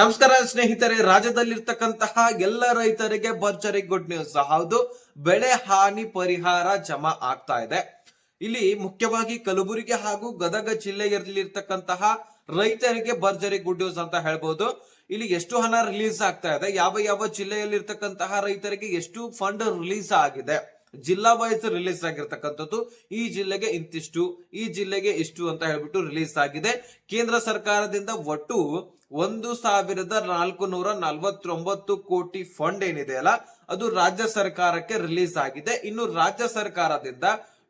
ನಮಸ್ಕಾರ ಸ್ನೇಹಿತರೆ, ರಾಜ್ಯದಲ್ಲಿರ್ತಕ್ಕಂತಹ ಎಲ್ಲ ರೈತರಿಗೆ ಭರ್ಜರಿ ಗುಡ್ ನ್ಯೂಸ್ ಹೌದು, ಬೆಳೆ ಹಾನಿ ಪರಿಹಾರ ಜಮಾ ಆಗ್ತಾ ಇದೆ. ಇಲ್ಲಿ ಮುಖ್ಯವಾಗಿ ಕಲಬುರಗಿ ಹಾಗೂ ಗದಗ ಜಿಲ್ಲೆಯಲ್ಲಿರ್ತಕ್ಕಂತಹ ರೈತರಿಗೆ ಭರ್ಜರಿ ಗುಡ್ ನ್ಯೂಸ್ ಅಂತ ಹೇಳ್ಬೋದು. ಇಲ್ಲಿ ಎಷ್ಟು ಹಣ ರಿಲೀಸ್ ಆಗ್ತಾ ಇದೆ? ಯಾವ ಯಾವ ಜಿಲ್ಲೆಯಲ್ಲಿರ್ತಕ್ಕಂತಹ ರೈತರಿಗೆ ಎಷ್ಟು ಫಂಡ್ ರಿಲೀಸ್ ಆಗಿದೆ? ಜಿಲ್ಲಾ ವೈಸ್ ರಿಲೀಸ್ ಆಗಿರ್ತಕ್ಕಂಥದ್ದು ಈ ಜಿಲ್ಲೆಗೆ ಇಂತಿಷ್ಟು, ಈ ಜಿಲ್ಲೆಗೆ ಇಷ್ಟು ಅಂತ ಹೇಳ್ಬಿಟ್ಟು ರಿಲೀಸ್ ಆಗಿದೆ. ಕೇಂದ್ರ ಸರ್ಕಾರದಿಂದ ಒಟ್ಟು ಒಂದು ಸಾವಿರದ ನಾಲ್ಕು ನೂರ ನಲವತ್ತೊಂಬತ್ತು ಕೋಟಿ ಫಂಡ್ ಏನಿದೆ ಅಲ್ಲ, ಅದು ರಾಜ್ಯ ಸರ್ಕಾರಕ್ಕೆ ರಿಲೀಸ್ ಆಗಿದೆ. ಇನ್ನು ರಾಜ್ಯ ಸರ್ಕಾರದಿಂದ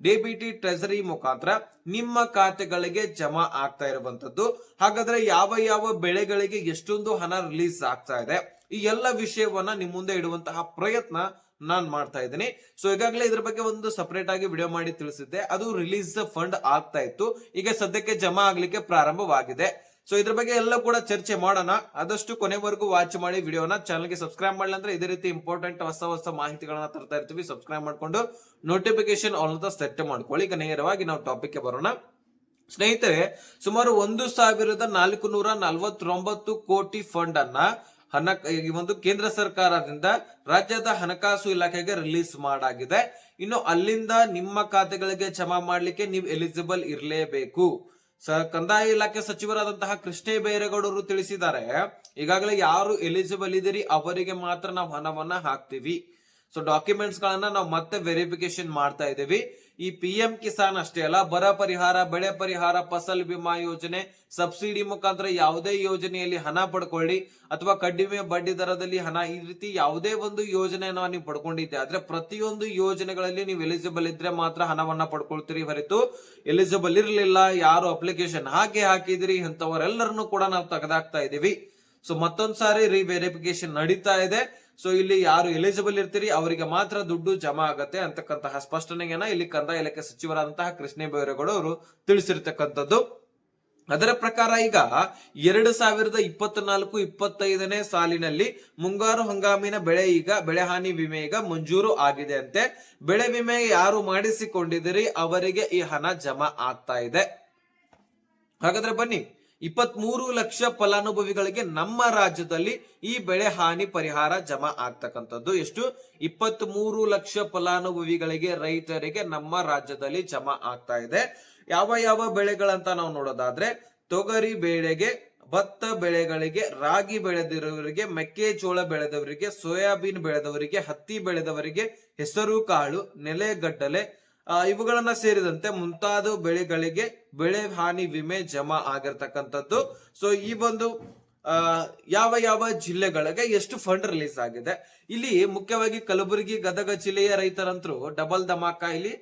ಡಿಬಿಟಿ ಟ್ರೆಜರಿ ಮುಖಾಂತರ ನಿಮ್ಮ ಖಾತೆಗಳಿಗೆ ಜಮಾ ಆಗ್ತಾ ಇರುವಂತದ್ದು ಹಾಗಾದ್ರೆ ಯಾವ ಯಾವ ಬೆಳೆಗಳಿಗೆ ಎಷ್ಟೊಂದು ಹಣ ರಿಲೀಸ್ ಆಗ್ತಾ ಇದೆ, ಈ ಎಲ್ಲ ವಿಷಯವನ್ನ ನಿಮ್ಮ ಮುಂದೆ ಇಡುವಂತಹ ಪ್ರಯತ್ನ ನಾನ್ ಮಾಡ್ತಾ ಇದ್ದೀನಿ. ಸೊ ಈಗಾಗಲೇ ಇದ್ರ ಬಗ್ಗೆ ಒಂದು ಸಪರೇಟ್ ಆಗಿ ವಿಡಿಯೋ ಮಾಡಿ ತಿಳಿಸಿದ್ದೆ. ಅದು ರಿಲೀಸ್ ಫಂಡ್ ಆಗ್ತಾ ಇತ್ತು. ಈಗ ಸದ್ಯಕ್ಕೆ ಜಮಾ ಆಗ್ಲಿಕ್ಕೆ ಪ್ರಾರಂಭವಾಗಿದೆ. ಸೊ ಇದ್ರ ಬಗ್ಗೆ ಎಲ್ಲ ಕೂಡ ಚರ್ಚೆ ಮಾಡೋಣ. ಆದಷ್ಟು ಕೊನೆವರೆಗೂ ವಾಚ್ ಮಾಡಿ ವಿಡಿಯೋನ ಚಾನಲ್ಗೆ ಸಬ್ಸ್ಕ್ರೈಬ್ ಮಾಡಲಿ ಅಂದ್ರೆ ಇದೇ ರೀತಿ ಇಂಪಾರ್ಟೆಂಟ್ ಹೊಸ ಹೊಸ ಮಾಹಿತಿಗಳನ್ನ ತರ್ತಾ ಇರ್ತೀವಿ. ಸಬ್ಸ್ಕ್ರೈಬ್ ಮಾಡ್ಕೊಂಡು ನೋಟಿಫಿಕೇಶನ್ ಆಲ್ ಅಂತ ಸೆಟ್ ಮಾಡ್ಕೊಳ್ಳಿ. ಈಗ ನೇರವಾಗಿ ನಾವು ಟಾಪಿಕ್ ಬರೋಣ. ಸ್ನೇಹಿತರೆ, ಸುಮಾರು ಒಂದು ಸಾವಿರದ ನಾಲ್ಕು ನೂರ ನಲವತ್ತೊಂಬತ್ತು ಕೋಟಿ ಫಂಡ್ ಅನ್ನ ಹಣ ಈ ಒಂದು ಕೇಂದ್ರ ಸರ್ಕಾರದಿಂದ ರಾಜ್ಯದ ಹಣಕಾಸು ಇಲಾಖೆಗೆ ರಿಲೀಸ್ ಮಾಡಾಗಿದೆ. ಇನ್ನು ಅಲ್ಲಿಂದ ನಿಮ್ಮ ಖಾತೆಗಳಿಗೆ ಜಮಾ ಮಾಡಲಿಕ್ಕೆ ನೀವು ಎಲಿಜಿಬಲ್ ಇರಲೇಬೇಕು. ಕಂದಾಯ ಇಲಾಖೆ ಸಚಿವರಾದಂತಹ ಕೃಷ್ಣೇ ಬೈರೇಗೌಡರು ತಿಳಿಸಿದ್ದಾರೆ, ಈಗಾಗಲೇ ಯಾರು ಎಲಿಜಿಬಲ್ ಇದ್ದೀರಿ ಅವರಿಗೆ ಮಾತ್ರ ನಾವು ಹಣವನ್ನ ಹಾಕ್ತೀವಿ. ಸೊ ಡಾಕ್ಯುಮೆಂಟ್ಸ್ ಗಳನ್ನ ನಾವು ಮತ್ತೆ ವೆರಿಫಿಕೇಶನ್ ಮಾಡ್ತಾ ಇದ್ದೀವಿ. ಈ ಪಿ ಎಂ ಕಿಸಾನ್ ಅಷ್ಟೇ ಅಲ್ಲ, ಬರ ಪರಿಹಾರ, ಬೆಳೆ ಪರಿಹಾರ, ಫಸಲ್ ಬಿಮಾ ಯೋಜನೆ, ಸಬ್ಸಿಡಿ ಮುಖಾಂತರ ಯಾವುದೇ ಯೋಜನೆಯಲ್ಲಿ ಹಣ ಪಡ್ಕೊಳ್ಳಿ ಅಥವಾ ಕಡಿಮೆ ಬಡ್ಡಿ ದರದಲ್ಲಿ ಹಣ, ಈ ರೀತಿ ಯಾವುದೇ ಒಂದು ಯೋಜನೆಯನ್ನ ನೀವು ಪಡ್ಕೊಂಡಿದ್ದೆ ಆದ್ರೆ ಪ್ರತಿಯೊಂದು ಯೋಜನೆಗಳಲ್ಲಿ ನೀವು ಎಲಿಜಿಬಲ್ ಇದ್ರೆ ಮಾತ್ರ ಹಣವನ್ನ ಪಡ್ಕೊಳ್ತೀರಿ ಹೊರತು ಎಲಿಜಿಬಲ್ ಇರಲಿಲ್ಲ, ಯಾರು ಅಪ್ಲಿಕೇಶನ್ ಹಾಕಿ ಹಾಕಿದಿರಿ ಅಂತವರೆಲ್ಲರನ್ನು ಕೂಡ ನಾವು ತೆಗೆದಾಕ್ತಾ ಇದೀವಿ ಸೊ ಮತ್ತೊಂದ್ಸಾರಿ ರಿವೆರಿಫಿಕೇಶನ್ ನಡೀತಾ ಇದೆ. ಸೊ ಇಲ್ಲಿ ಯಾರು ಎಲಿಜಿಬಲ್ ಇರ್ತೀರಿ, ಅವರಿಗೆ ಮಾತ್ರ ದುಡ್ಡು ಜಮಾ ಆಗತ್ತೆ ಅಂತಕ್ಕಂತಹ ಸ್ಪಷ್ಟನೆಯನ್ನ ಇಲ್ಲಿ ಕಂದಾಯ ಇಲಾಖೆ ಸಚಿವರಾದಂತಹ ಕೃಷ್ಣ ಬೈರೇಗೌಡ ಅವರು ತಿಳಿಸಿರ್ತಕ್ಕಂಥದ್ದು. ಅದರ ಪ್ರಕಾರ ಈಗ ಎರಡು ಸಾವಿರದ ಇಪ್ಪತ್ನಾಲ್ಕು ಇಪ್ಪತ್ತೈದನೇ ಸಾಲಿನಲ್ಲಿ ಮುಂಗಾರು ಹಂಗಾಮಿನ ಬೆಳೆ ಈಗ, ಬೆಳೆ ಹಾನಿ ವಿಮೆ ಈಗ ಮಂಜೂರು ಆಗಿದೆ ಅಂತೆ. ಬೆಳೆ ವಿಮೆ ಯಾರು ಮಾಡಿಸಿಕೊಂಡಿದ್ದೀರಿ, ಅವರಿಗೆ ಈ ಹಣ ಜಮಾ ಆಗ್ತಾ ಇದೆ. ಹಾಗಾದ್ರೆ ಬನ್ನಿ ಇಪ್ಪತ್ತ್ ಮೂರು ಲಕ್ಷ ಫಲಾನುಭವಿಗಳಿಗೆ ನಮ್ಮ ರಾಜ್ಯದಲ್ಲಿ ಈ ಬೆಳೆ ಹಾನಿ ಪರಿಹಾರ ಜಮಾ ಆಗ್ತಕ್ಕಂಥದ್ದು. ಎಷ್ಟು? ಇಪ್ಪತ್ತ್ ಮೂರು ಲಕ್ಷ ಫಲಾನುಭವಿಗಳಿಗೆ ರೈತರಿಗೆ ನಮ್ಮ ರಾಜ್ಯದಲ್ಲಿ ಜಮಾ ಆಗ್ತಾ ಇದೆ. ಯಾವ ಯಾವ ಬೆಳೆಗಳಂತ ನಾವು ನೋಡೋದಾದ್ರೆ, ತೊಗರಿ ಬೆಳೆಗೆ, ಭತ್ತ ಬೆಳೆಗಳಿಗೆ, ರಾಗಿ ಬೆಳೆದಿರೋರಿಗೆ, ಮೆಕ್ಕೆಜೋಳ ಬೆಳೆದವರಿಗೆ, ಸೋಯಾಬೀನ್ ಬೆಳೆದವರಿಗೆ, ಹತ್ತಿ ಬೆಳೆದವರಿಗೆ ಹೆಸರು ಕಾಳು ನೆಲೆಗಡ್ಡಲೆ ಇವುಗಳನ್ನ ಸೇರಿದಂತೆ ಮುಂತಾದ ಬೆಳೆಗಳಿಗೆ ಬೆಳೆ ಹಾನಿ ವಿಮೆ ಜಮಾ ಆಗಿರ್ತಕ್ಕಂಥದ್ದು. ಸೊ ಈ ಒಂದು ಯಾವ ಯಾವ ಜಿಲ್ಲೆಗಳಿಗೆ ಎಷ್ಟು ಫಂಡ್ ರಿಲೀಸ್ ಆಗಿದೆ. ಇಲ್ಲಿ ಮುಖ್ಯವಾಗಿ ಕಲಬುರಗಿ, ಗದಗ ಜಿಲ್ಲೆಯ ರೈತರಂತರು ಡಬಲ್ ಧಮಾಕ ಇಲ್ಲಿ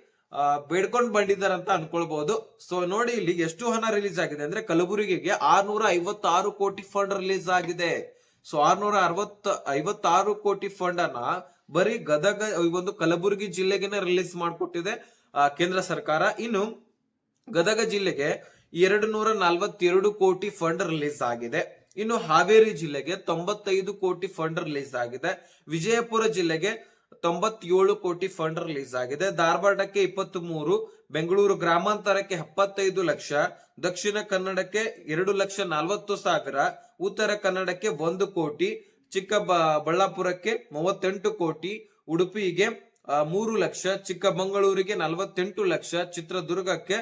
ಬೇಡ್ಕೊಂಡ್ ಬಂದಿದ್ದಾರಂತ ಅನ್ಕೊಳ್ಬಹುದು ಸೊ ನೋಡಿ ಇಲ್ಲಿ ಎಷ್ಟು ಹಣ ರಿಲೀಸ್ ಆಗಿದೆ ಅಂದ್ರೆ ಕಲಬುರಗಿಗೆ ಆರ್ನೂರ ಐವತ್ತಾರು ಕೋಟಿ ಫಂಡ್ ರಿಲೀಸ್ ಆಗಿದೆ. ಸೊ ಆರ್ನೂರ ಅರವತ್ತ ಐವತ್ತಾರು ಕೋಟಿ ಫಂಡ್ ಅನ್ನ ಬರೀ ಗದಗ ಒಂದು ಕಲಬುರಗಿ ಜಿಲ್ಲೆಗೆನೆ ರಿಲೀಸ್ ಮಾಡಿಕೊಟ್ಟಿದೆ ಕೇಂದ್ರ ಸರ್ಕಾರ. ಇನ್ನು ಗದಗ ಜಿಲ್ಲೆಗೆ ಎರಡು ನೂರ ನಲ್ವತ್ತೆರಡು ಕೋಟಿ ಫಂಡ್ ರಿಲೀಸ್ ಆಗಿದೆ. ಇನ್ನು ಹಾವೇರಿ ಜಿಲ್ಲೆಗೆ ತೊಂಬತ್ತೈದು ಕೋಟಿ ಫಂಡ್ ರಿಲೀಸ್ ಆಗಿದೆ. ವಿಜಯಪುರ ಜಿಲ್ಲೆಗೆ ತೊಂಬತ್ತೇಳು ಕೋಟಿ ಫಂಡ್ ರಿಲೀಸ್ ಆಗಿದೆ. ಧಾರವಾಡಕ್ಕೆ ಇಪ್ಪತ್ತ್ ಮೂರು ಬೆಂಗಳೂರು ಗ್ರಾಮಾಂತರಕ್ಕೆ ಎಪ್ಪತ್ತೈದು ಲಕ್ಷ, ದಕ್ಷಿಣ ಕನ್ನಡಕ್ಕೆ ಎರಡು ಲಕ್ಷ ನಲವತ್ತು ಸಾವಿರ, ಉತ್ತರ ಕನ್ನಡಕ್ಕೆ ಒಂದು ಕೋಟಿ ಚಿಕ್ಕ ಬಳ್ಳಾಪುರಕ್ಕೆ ಮೂವತ್ತೆಂಟು ಕೋಟಿ, ಉಡುಪಿಗೆ ಮೂರು ಲಕ್ಷ, ಚಿಕ್ಕಮಗಳೂರಿಗೆ ನಲವತ್ತೆಂಟು ಲಕ್ಷ, ಚಿತ್ರದುರ್ಗಕ್ಕೆ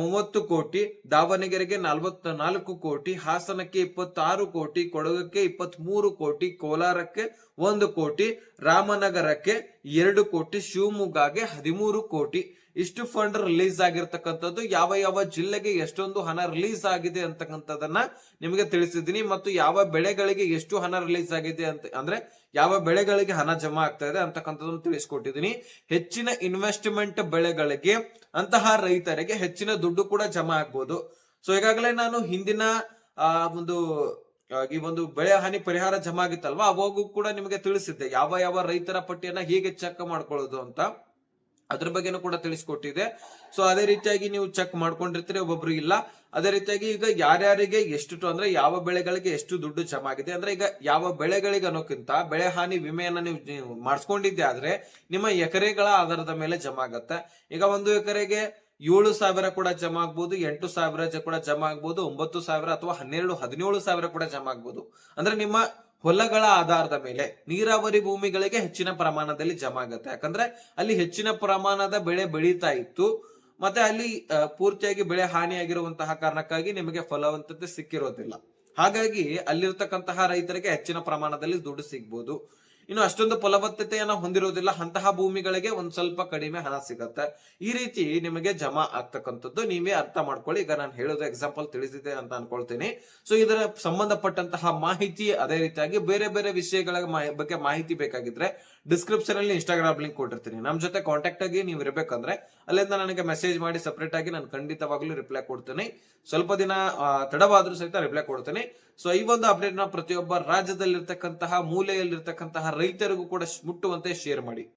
ಮೂವತ್ತು ಕೋಟಿ, ದಾವಣಗೆರೆಗೆ ನಲವತ್ತ ನಾಲ್ಕು ಕೋಟಿ, ಹಾಸನಕ್ಕೆ ಇಪ್ಪತ್ತಾರು ಕೋಟಿ, ಕೊಡಗಕ್ಕೆ ಇಪ್ಪತ್ತ್ ಮೂರು ಕೋಟಿ, ಕೋಲಾರಕ್ಕೆ ಒಂದು ಕೋಟಿ, ರಾಮನಗರಕ್ಕೆ ಎರಡು ಕೋಟಿ, ಶಿವಮೊಗ್ಗಗೆ ಹದಿಮೂರು ಕೋಟಿ. ಇಷ್ಟು ಫಂಡ್ ರಿಲೀಸ್ ಆಗಿರ್ತಕ್ಕಂಥದ್ದು, ಯಾವ ಯಾವ ಜಿಲ್ಲೆಗೆ ಎಷ್ಟೊಂದು ಹಣ ರಿಲೀಸ್ ಆಗಿದೆ ಅಂತಕ್ಕಂಥದನ್ನ ನಿಮಗೆ ತಿಳಿಸಿದ್ದೀನಿ. ಮತ್ತು ಯಾವ ಬೆಳೆಗಳಿಗೆ ಎಷ್ಟು ಹಣ ರಿಲೀಸ್ ಆಗಿದೆ ಅಂತ, ಅಂದ್ರೆ ಯಾವ ಬೆಳೆಗಳಿಗೆ ಹಣ ಜಮಾ ಆಗ್ತಾ ಇದೆ ಅಂತಕ್ಕಂಥದ್ದನ್ನು ತಿಳಿಸ್ಕೊಟ್ಟಿದ್ದೀನಿ. ಹೆಚ್ಚಿನ ಇನ್ವೆಸ್ಟ್ಮೆಂಟ್ ಬೆಳೆಗಳಿಗೆ ಅಂತಹ ರೈತರಿಗೆ ಹೆಚ್ಚಿನ ದುಡ್ಡು ಕೂಡ ಜಮಾ ಆಗ್ಬೋದು. ಸೊ ಈಗಾಗಲೇ ನಾನು ಹಿಂದಿನ, ಆ, ಒಂದು ಈ ಒಂದು ಬೆಳೆ ಹಾನಿ ಪರಿಹಾರ ಜಮಾ ಆಗಿತ್ತಲ್ವಾ? ಅವಾಗೂ ಕೂಡ ನಿಮಗೆ ತಿಳಿಸಿದ್ದೆ. ಯಾವ ಯಾವ ರೈತರ ಪಟ್ಟಿಯನ್ನ ಹೇಗೆ ಚೆಕ್ ಮಾಡ್ಕೊಳ್ಳೋದು ಅಂತ. ಅದ್ರ ಬಗ್ಗೆನೂ ಕೂಡ ತಿಳಿಸ್ಕೊಟ್ಟಿದೆ. ಸೊ ಅದೇ ರೀತಿಯಾಗಿ ನೀವು ಚೆಕ್ ಮಾಡ್ಕೊಂಡಿರ್ತೀರಿ, ಒಬ್ಬೊಬ್ರು ಇಲ್ಲ. ಅದೇ ರೀತಿಯಾಗಿ ಈಗ ಯಾರ್ಯಾರಿಗೆ ಎಷ್ಟು ಅಂದ್ರೆ ಯಾವ ಬೆಳೆಗಳಿಗೆ ಎಷ್ಟು ದುಡ್ಡು ಜಮಾ ಆಗಿದೆ. ಅಂದ್ರೆ ಈಗ ಯಾವ ಬೆಳೆಗಳಿಗೆ ಅನ್ನೋಕ್ಕಿಂತ ಬೆಳೆ ಹಾನಿ ವಿಮೆಯನ್ನ ನೀವು ನೀವು ಮಾಡಿಸ್ಕೊಂಡಿದ್ದೆ ಆದ್ರೆ ನಿಮ್ಮ ಎಕರೆಗಳ ಆಧಾರದ ಮೇಲೆ ಜಮಾ ಆಗತ್ತೆ. ಈಗ ಒಂದು ಎಕರೆಗೆ ಏಳು ಸಾವಿರ ಕೂಡ ಜಮಾ ಆಗ್ಬೋದು, ಎಂಟು ಸಾವಿರ ಕೂಡ ಜಮಾ ಆಗ್ಬೋದು, ಒಂಬತ್ತು ಸಾವಿರ ಅಥವಾ ಹನ್ನೆರಡು, ಹದಿನೇಳು ಸಾವಿರ ಕೂಡ ಜಮಾ ಆಗ್ಬೋದು. ಅಂದ್ರೆ ನಿಮ್ಮ ಹೊಲಗಳ ಆಧಾರದ ಮೇಲೆ ನೀರಾವರಿ ಭೂಮಿಗಳಿಗೆ ಹೆಚ್ಚಿನ ಪ್ರಮಾಣದಲ್ಲಿ ಜಮಾ ಆಗುತ್ತೆ ಯಾಕಂದ್ರೆ ಅಲ್ಲಿ ಹೆಚ್ಚಿನ ಪ್ರಮಾಣದ ಬೆಳೆ ಬೆಳೀತಾ ಇತ್ತು. ಮತ್ತೆ ಅಲ್ಲಿ ಪೂರ್ತಿಯಾಗಿ ಬೆಳೆ ಹಾನಿಯಾಗಿರುವಂತಹ ಕಾರಣಕ್ಕಾಗಿ ನಿಮಗೆ ಫಲವಂತತೆ ಸಿಕ್ಕಿರೋದಿಲ್ಲ. ಹಾಗಾಗಿ ಅಲ್ಲಿರ್ತಕ್ಕಂತಹ ರೈತರಿಗೆ ಹೆಚ್ಚಿನ ಪ್ರಮಾಣದಲ್ಲಿ ದುಡ್ಡು ಸಿಗ್ಬೋದು. ಇನ್ನು ಅಷ್ಟೊಂದು ಫಲವತ್ತತೆಯನ್ನ ಹೊಂದಿರೋದಿಲ್ಲ ಅಂತಹ ಭೂಮಿಗಳಿಗೆ ಒಂದ್ ಸ್ವಲ್ಪ ಕಡಿಮೆ ಹಣ ಸಿಗತ್ತೆ. ಈ ರೀತಿ ನಿಮಗೆ ಜಮಾ ಆಗ್ತಕ್ಕಂಥದ್ದು ನೀವೇ ಅರ್ಥ ಮಾಡ್ಕೊಳ್ಳಿ. ಈಗ ನಾನು ಹೇಳೋದು ಎಕ್ಸಾಂಪಲ್ ತಿಳಿಸಿದೆ ಅಂತ ಅನ್ಕೊಳ್ತೀನಿ. ಸೊ ಇದರ ಸಂಬಂಧಪಟ್ಟಂತಹ ಮಾಹಿತಿ ಅದೇ ರೀತಿಯಾಗಿ ಬೇರೆ ಬೇರೆ ವಿಷಯಗಳ ಬಗ್ಗೆ ಮಾಹಿತಿ ಬೇಕಾಗಿದ್ರೆ ಡಿಸ್ಕ್ರಿಪ್ಷನ್ ಅಲ್ಲಿ ಇನ್ಸ್ಟಾಗ್ರಾಮ್ ಲಿಂಕ್ ಕೊಟ್ಟಿರ್ತೀನಿ. ನಮ್ ಜೊತೆ ಕಾಂಟ್ಯಾಕ್ಟ್ ಆಗಿ ನೀವು ಇರಬೇಕಂದ್ರೆ ಅಲ್ಲಿಂದ ನನಗೆ ಮೆಸೇಜ್ ಮಾಡಿ ಸಪ್ರೇಟ್ ಆಗಿ ನಾನು ಖಂಡಿತವಾಗ್ಲೂ ರಿಪ್ಲೈ ಕೊಡ್ತೀನಿ. ಸ್ವಲ್ಪ ದಿನ ತಡವಾದ್ರೂ ಸಹಿತ ರಿಪ್ಲೈ ಕೊಡ್ತೀನಿ. ಸೊ ಈ ಒಂದು ಅಪ್ಡೇಟ್ನ ಪ್ರತಿಯೊಬ್ಬ ರಾಜ್ಯದಲ್ಲಿರ್ತಕ್ಕಂತಹ, ಮೂಲೆಯಲ್ಲಿರ್ತಕ್ಕಂತಹ ರೈತರಿಗೂ ಕೂಡ ಮುಟ್ಟುವಂತೆ ಶೇರ್ ಮಾಡಿ.